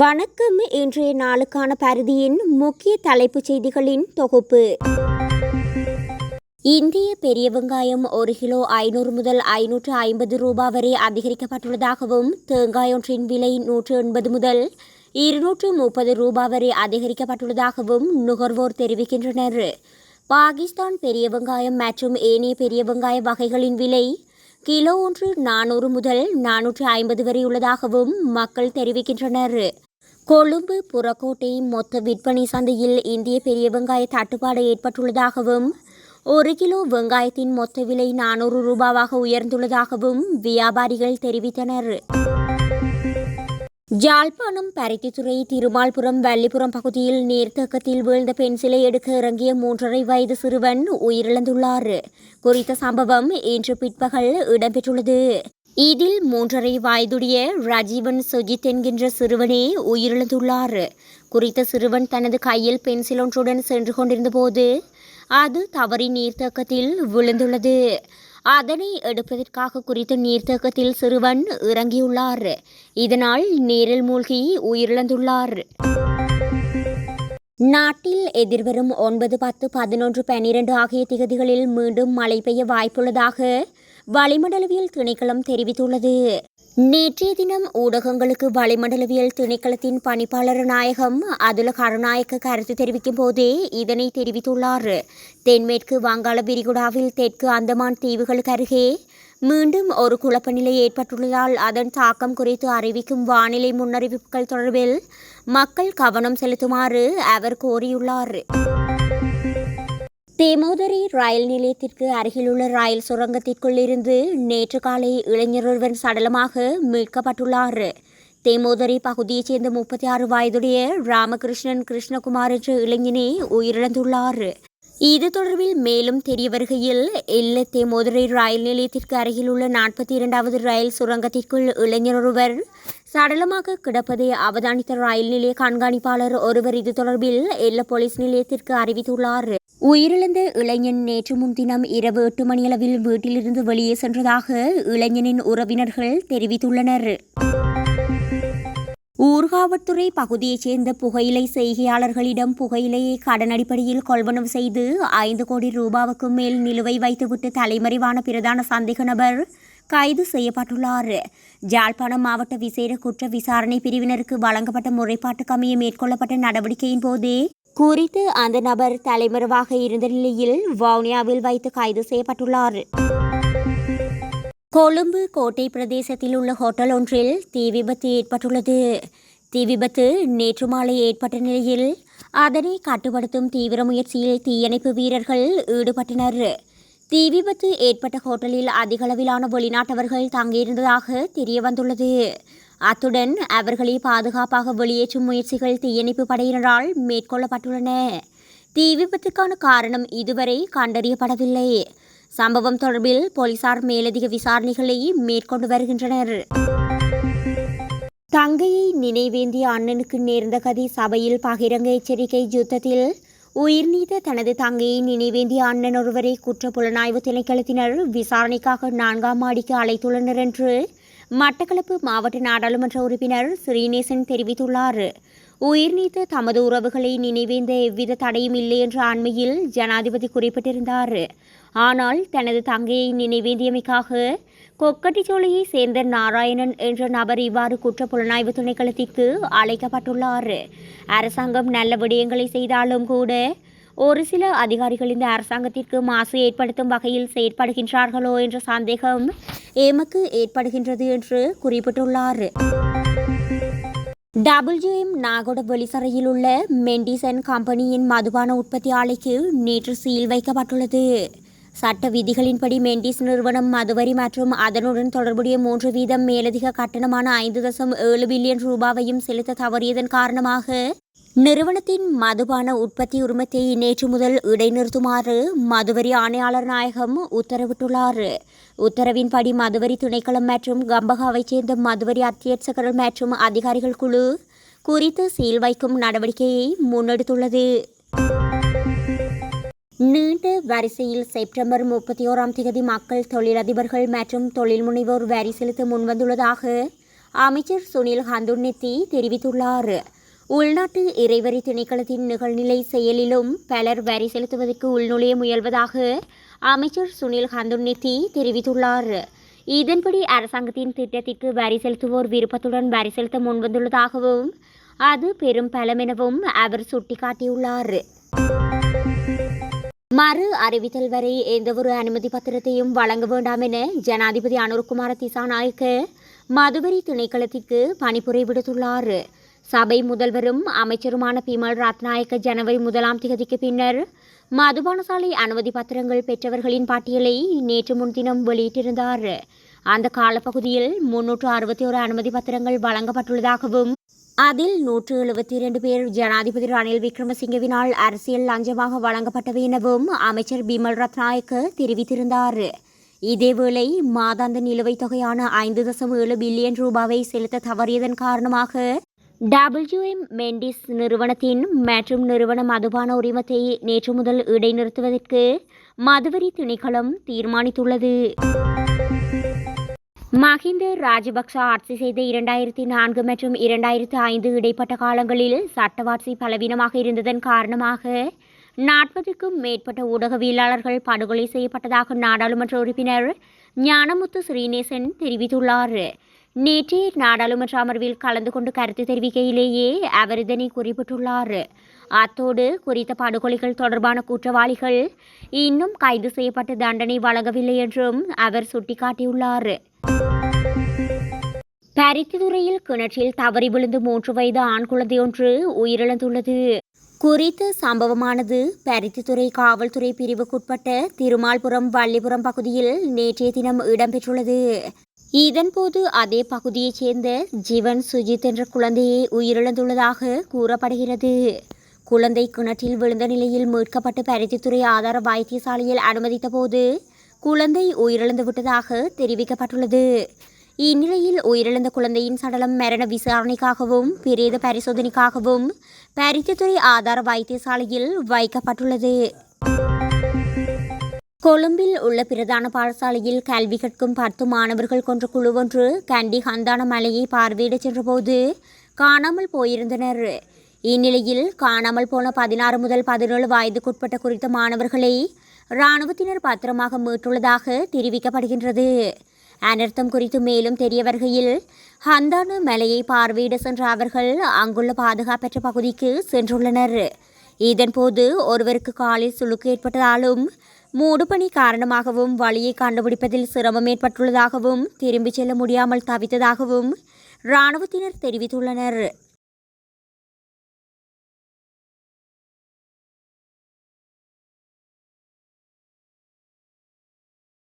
வணக்கம் இன்றைய நாளுக்கான பரிதியின் முக்கிய தலைப்புச் செய்திகளின் தொகுப்பு. இந்திய பெரிய வெங்காயம் ஒரு கிலோ ஐநூறு முதல் ஐநூற்று ஐம்பது ரூபாய் வரை அதிகரிக்கப்பட்டுள்ளதாகவும் தேங்காயொன்றின் விலை நூற்று எண்பது முதல் இருநூற்று முப்பது ரூபாய் வரை அதிகரிக்கப்பட்டுள்ளதாகவும் நுகர்வோர் தெரிவிக்கின்றனர். பாகிஸ்தான் பெரிய வெங்காயம் மற்றும் ஏனைய பெரிய வெங்காய வகைகளின் விலை கிலோ ஒன்று நானூறு முதல் நானூற்று ஐம்பது வரை உள்ளதாகவும் மக்கள் தெரிவிக்கின்றனர். கொழும்பு புறக்கோட்டை மொத்த விற்பனை சந்தையில் இந்திய பெரிய வெங்காய தட்டுப்பாடு ஏற்பட்டுள்ளதாகவும் ஒரு கிலோ வெங்காயத்தின் மொத்த விலை நானூறு ரூபாவாக உயர்ந்துள்ளதாகவும் வியாபாரிகள் தெரிவித்தனர். ஜாழ்ப்பாணம் பருத்தித்துறை திருமால்புரம் வள்ளிபுரம் பகுதியில் நீர்த்தக்கத்தில் வீழ்ந்த பென்சிலை எடுக்க இறங்கிய மூன்றரை வயது சிறுவன் உயிரிழந்துள்ளார். குறித்த சம்பவம் இன்று பிற்பகல் இடம்பெற்றுள்ளது. இதில் மூன்றரை வயதுடைய ரஜீவன் சுஜித் என்கின்ற சிறுவனே உயிரிழந்துள்ளார். குறித்த சிறுவன் தனது கையில் பென்சில் ஒன்றுடன் சென்று கொண்டிருந்தபோது அது தவறி நீர்த்தக்கத்தில் விழுந்துள்ளது. அதனை எடுப்பதற்காக குறித்த நீர்த்தக்கத்தில் சிறுவன் இறங்கியுள்ளார். இதனால் நீரில் மூழ்கி உயிரிழந்துள்ளார். நாட்டில் எதிர்வரும் ஒன்பது பத்து பதினொன்று பன்னிரண்டு ஆகிய திகதிகளில் மீண்டும் மழை பெய்ய வாய்ப்புள்ளதாக வளிமண்டலவியல் திணைக்களம் தெரிவித்துள்ளது. நேற்றைய தினம் ஊடகங்களுக்கு வளிமண்டலவியல் திணைக்களத்தின் பணிப்பாளர் நாயகம் அதுல கருநாயக்க கருத்து தெரிவிக்கும் போதே இதனை தெரிவித்துள்ளார். தென்மேற்கு வங்காள விரிகுடாவில் தெற்கு அந்தமான் தீவுகளுக்கு அருகே மீண்டும் ஒரு குழப்ப நிலை ஏற்பட்டுள்ளதால் அதன் தாக்கம் குறித்து அறிவிக்கும் வானிலை முன்னறிவிப்புகள் தொடர்பில் மக்கள் கவனம் செலுத்துமாறு அவர் கோரியுள்ளார். தேமோதரி ரயில் நிலையத்திற்கு அருகிலுள்ள ரயில் சுரங்கத்திற்குள் இருந்து நேற்று காலை இளைஞர் ஒருவன் சடலமாக மீட்கப்பட்டுள்ளார். தேமோதரி பகுதியைச் சேர்ந்த முப்பத்தி ஆறு வயதுடைய ராமகிருஷ்ணன் கிருஷ்ணகுமார் என்ற இளைஞனே உயிரிழந்துள்ளார். இது தொடர்பில் மேலும் தெரிய வருகையில் எல்ல தேமோதரை ரயில் நிலையத்திற்கு அருகில் உள்ள நாற்பத்தி இரண்டாவது ரயில் சுரங்கத்திற்குள் இளைஞர் ஒருவர் சடலமாக கிடப்பதை அவதானித்த ரயில் நிலைய கண்காணிப்பாளர் ஒருவர் இது தொடர்பில் எல்ல போலீஸ் நிலையத்திற்கு அறிவித்துள்ளார். உயிரிழந்த இளைஞன் நேற்று முன்தினம் இரவு எட்டு மணியளவில் வீட்டிலிருந்து வெளியே சென்றதாக இளைஞனின் உறவினர்கள் தெரிவித்துள்ளனர். ஊர்காவற்துறை பகுதியைச் சேர்ந்த புகையிலை செய்கையாளர்களிடம் புகையிலையை கடன் அடிப்படையில் கொள்வனவு செய்து ஐந்து கோடி ரூபாவுக்கும் மேல் நிலுவை வைத்துவிட்டு தலைமறைவான பிரதான சந்தேக நபர் கைது செய்யப்பட்டுள்ளார். ஜாழ்ப்பாணம் மாவட்ட விசேட குற்ற விசாரணை பிரிவினருக்கு வழங்கப்பட்ட முறைப்பாட்டுக்கமைய மேற்கொள்ளப்பட்ட நடவடிக்கையின் போதே குறித்து அந்த நபர் தலைமறைவாக இருந்த நிலையில் வவுனியாவில் வைத்து கைது செய்யப்பட்டுள்ளார். கொழும்பு கோட்டை பிரதேசத்தில் உள்ள ஹோட்டல் ஒன்றில் தீ விபத்து ஏற்பட்டுள்ளது. தீ விபத்து நேற்று மாலை ஏற்பட்ட நிலையில் அதனை கட்டுப்படுத்தும் தீவிர முயற்சியில் தீயணைப்பு வீரர்கள் ஈடுபட்டனர். தீ விபத்து ஏற்பட்ட ஹோட்டலில் அதிகளவிலான வெளிநாட்டவர்கள் தங்கியிருந்ததாக தெரிய வந்துள்ளது அத்துடன் அவர்களை பாதுகாப்பாக வெளியேற்றும் முயற்சிகள் தீயணைப்பு படையினரால் மேற்கொள்ளப்பட்டுள்ளன. தீ விபத்துக்கான காரணம் இதுவரை கண்டறியப்படவில்லை. சம்பவம் தொடர்பில் போலீசார் மேலதிக விசாரணைகளை மேற்கொண்டு வருகின்றனர். தங்கையை நினைவேந்திய அண்ணனுக்கு நேர்ந்த கதி சபையில் பகிரங்க எச்சரிக்கை யுத்தத்தில் உயிர் நீத்த தனது தங்கையை நினைவேந்திய அண்ணன் ஒருவரை குற்ற புலனாய்வு திணைக்களத்தினர் விசாரணைக்காக நான்காம் மாடிக்கு அழைத்துள்ளனர் என்று மட்டக்களப்பு மாவட்ட நாடாளுமன்ற உறுப்பினர் ஸ்ரீநேசன் தெரிவித்துள்ளார். உயிர் நீத்த தமது உறவுகளை நினைவேந்த எவ்வித தடையும் இல்லை என்ற அண்மையில் ஜனாதிபதி குறிப்பிட்டிருந்தார். ஆனால் தனது தங்கையை நினைவேந்தியமைக்காக கொக்கட்டிச்சோலையை சேர்ந்த நாராயணன் என்ற நபர் இவ்வாறு குற்ற புலனாய்வு திணைக்களத்திற்கு அழைக்கப்பட்டுள்ளார். அரசாங்கம் நல்ல விடயங்களை செய்தாலும் கூட ஒரு சில அதிகாரிகள் இந்த அரசாங்கத்திற்கு மாசு ஏற்படுத்தும் வகையில் செயற்படுகின்றார்களோ என்ற சந்தேகம் எமக்கு ஏற்படுகின்றது என்று குறிப்பிட்டுள்ளார். டபிள்யூஎம் நாகோட வெளிசரையில் உள்ள மெண்டிசன் கம்பெனியின் மதுபான உற்பத்தி ஆலைக்கு நேற்று சீல் வைக்கப்பட்டுள்ளது. சட்ட விதிகளின்படி மெண்டிஸ் நிறுவனம் மதுவரி மற்றும் அதனுடன் தொடர்புடைய மூன்று வீதம் மேலதிக கட்டணமான ஐந்து தசம் ஏழு பில்லியன் ரூபாவையும் செலுத்த தவறியதன் காரணமாக நிறுவனத்தின் மதுபான உற்பத்தி உரிமத்தை நேற்று முதல் இடைநிறுத்துமாறு மதுவரி ஆணையாளர் நாயகம் உத்தரவிட்டுள்ளார். உத்தரவின்படி மதுவரி திணைக்களம் மற்றும் கம்பகாவைச் சேர்ந்த மதுவரி அத்தியட்சகர்கள் மற்றும் அதிகாரிகள் குழு குறித்து சீல் வைக்கும் நடவடிக்கையை முன்னெடுத்துள்ளது. நீண்ட வரிசையில் செப்டம்பர் முப்பத்தி ஓராம் தேதி மக்கள் தொழிலதிபர்கள் மற்றும் தொழில் முனைவோர் வரி செலுத்த முன்வந்துள்ளதாக அமைச்சர் சுனில் ஹந்துன்னெத்தி தெரிவித்துள்ளார். உள்நாட்டு இறைவரி திணைக்களத்தின் நிகழ்நிலை செயலிலும் பலர் வரி செலுத்துவதற்கு உள்நுழைய முயல்வதாக அமைச்சர் சுனில் ஹந்துன்னெத்தி தெரிவித்துள்ளார். இதன்படி அரசாங்கத்தின் திட்டத்திற்கு வரி செலுத்துவோர் விருப்பத்துடன் வரி செலுத்த முன்வந்துள்ளதாகவும் அது பெரும் பலமெனவும் அவர் சுட்டிக்காட்டியுள்ளார். மறு அறிவித்தல் வரை எந்தவொரு அனுமதி பத்திரத்தையும் வழங்க வேண்டாம் என ஜனாதிபதி அனுர்குமார திசாநாயக்க மதுவரி திணைக்களத்திற்கு பணிபுரை விடுத்துள்ளார். சபை முதல்வரும் அமைச்சருமான பிமல் ரத்நாயக்க ஜனவரி முதலாம் திகதிக்கு பின்னர் மதுபானசாலை அனுமதி பத்திரங்கள் பெற்றவர்களின் பட்டியலை நேற்று முன்தினம் வெளியிட்டிருந்தார். அந்த காலப்பகுதியில் முன்னூற்று அறுபத்தி ஒரு அனுமதி பத்திரங்கள் வழங்கப்பட்டுள்ளதாகவும் அதில் நூற்று எழுபத்தி இரண்டு பேர் ஜனாதிபதி ரணில் விக்ரமசிங்கவினால் அரசியல் லஞ்சமாக வழங்கப்பட்டவை எனவும் அமைச்சர் பிமல் ரத்நாயக்க தெரிவித்திருந்தார். இதேவேளை மாதாந்த நிலுவைத் தொகையான ஐந்து தசம் ஏழு பில்லியன் ரூபாவை செலுத்த தவறியதன் காரணமாக டபிள்யூஎம் மெண்டிஸ் நிறுவனத்தின் மற்றும் நிறுவன மதுபான உரிமத்தை நேற்று முதல் இடைநிறுத்துவதற்கு மதுவரி திணைக்களம் தீர்மானித்துள்ளது. மஹிந்த ராஜபக்ச ஆட்சி செய்த இரண்டாயிரத்தி நான்கு மற்றும் இரண்டாயிரத்தி ஐந்து இடைப்பட்ட காலங்களில் சட்டவாட்சி பலவீனமாக இருந்ததன் காரணமாக நாற்பதுக்கும் மேற்பட்ட ஊடகவியலாளர்கள் படுகொலை செய்யப்பட்டதாக நாடாளுமன்ற உறுப்பினர் ஞானமுத்து ஸ்ரீநேசன் தெரிவித்துள்ளார். நேற்றே நாடாளுமன்ற அமர்வில் கலந்து கொண்டு கருத்து தெரிவிக்கையிலேயே அவர் இதனை குறிப்பிட்டுள்ளார். அத்தோடு குறித்த படுகொலைகள் தொடர்பான குற்றவாளிகள் இன்னும் கைது செய்யப்பட்டு தண்டனை வழங்கவில்லை என்றும் அவர் சுட்டிக்காட்டியுள்ளார். பருத்தித்துறையில் கிணற்றில் தவறி விழுந்து மூன்று வயது ஆண் குழந்தையொன்று உயிரிழந்துள்ளது. குறித்த சம்பவமானது பருத்தித்துறை காவல்துறை பிரிவுக்குட்பட்ட திருமால்புரம் வள்ளிபுரம் பகுதியில் நேற்றைய தினம் இடம்பெற்றுள்ளது. இதன்போது அதே பகுதியைச் சேர்ந்த ஜீவன் சுஜித் என்ற குழந்தையை உயிரிழந்துள்ளதாக கூறப்படுகிறது. குழந்தை கிணற்றில் விழுந்த நிலையில் மீட்கப்பட்டு பருத்தித்துறை ஆதார வைத்தியசாலையில் அனுமதித்த போது குழந்தை உயிரிழந்து விட்டதாக தெரிவிக்கப்பட்டுள்ளது. இந்நிலையில் உயிரிழந்த குழந்தையின் சடலம் மரண விசாரணைக்காகவும் பிரேத பரிசோதனைக்காகவும் பருத்தித்துறை ஆதார வைத்தியசாலையில் வைக்கப்பட்டுள்ளது. கொழும்பில் உள்ள பிரதான பாடசாலையில் கல்வி கற்கும் பத்து மாணவர்கள் கொன்ற குழு ஒன்று கண்டி ஹந்தான மலையை பார்வையிடச் சென்றபோது காணாமல் போயிருந்தனர். இந்நிலையில் காணாமல் போன பதினாறு முதல் பதினேழு வயதுக்குட்பட்ட குறித்த மாணவர்களை இராணுவத்தினர் பத்திரமாக மீட்டுள்ளதாக தெரிவிக்கப்படுகின்றது. அனர்த்தம் குறித்து மேலும் தெரிய வருகையில் ஹந்தானு மலையை பார்வையிட சென்ற அவர்கள் அங்குள்ள பாதுகாப்பற்ற பகுதிக்கு சென்றுள்ளனர். இதன்போது ஒருவருக்கு காலில் சுளுக்கு ஏற்பட்டதாலும் மூடுபனி காரணமாகவும் வழியை கண்டுபிடிப்பதில் சிரமம் ஏற்பட்டுள்ளதாகவும் திரும்பிச் செல்ல முடியாமல் தவித்ததாகவும் இராணுவத்தினர் தெரிவித்துள்ளனர்.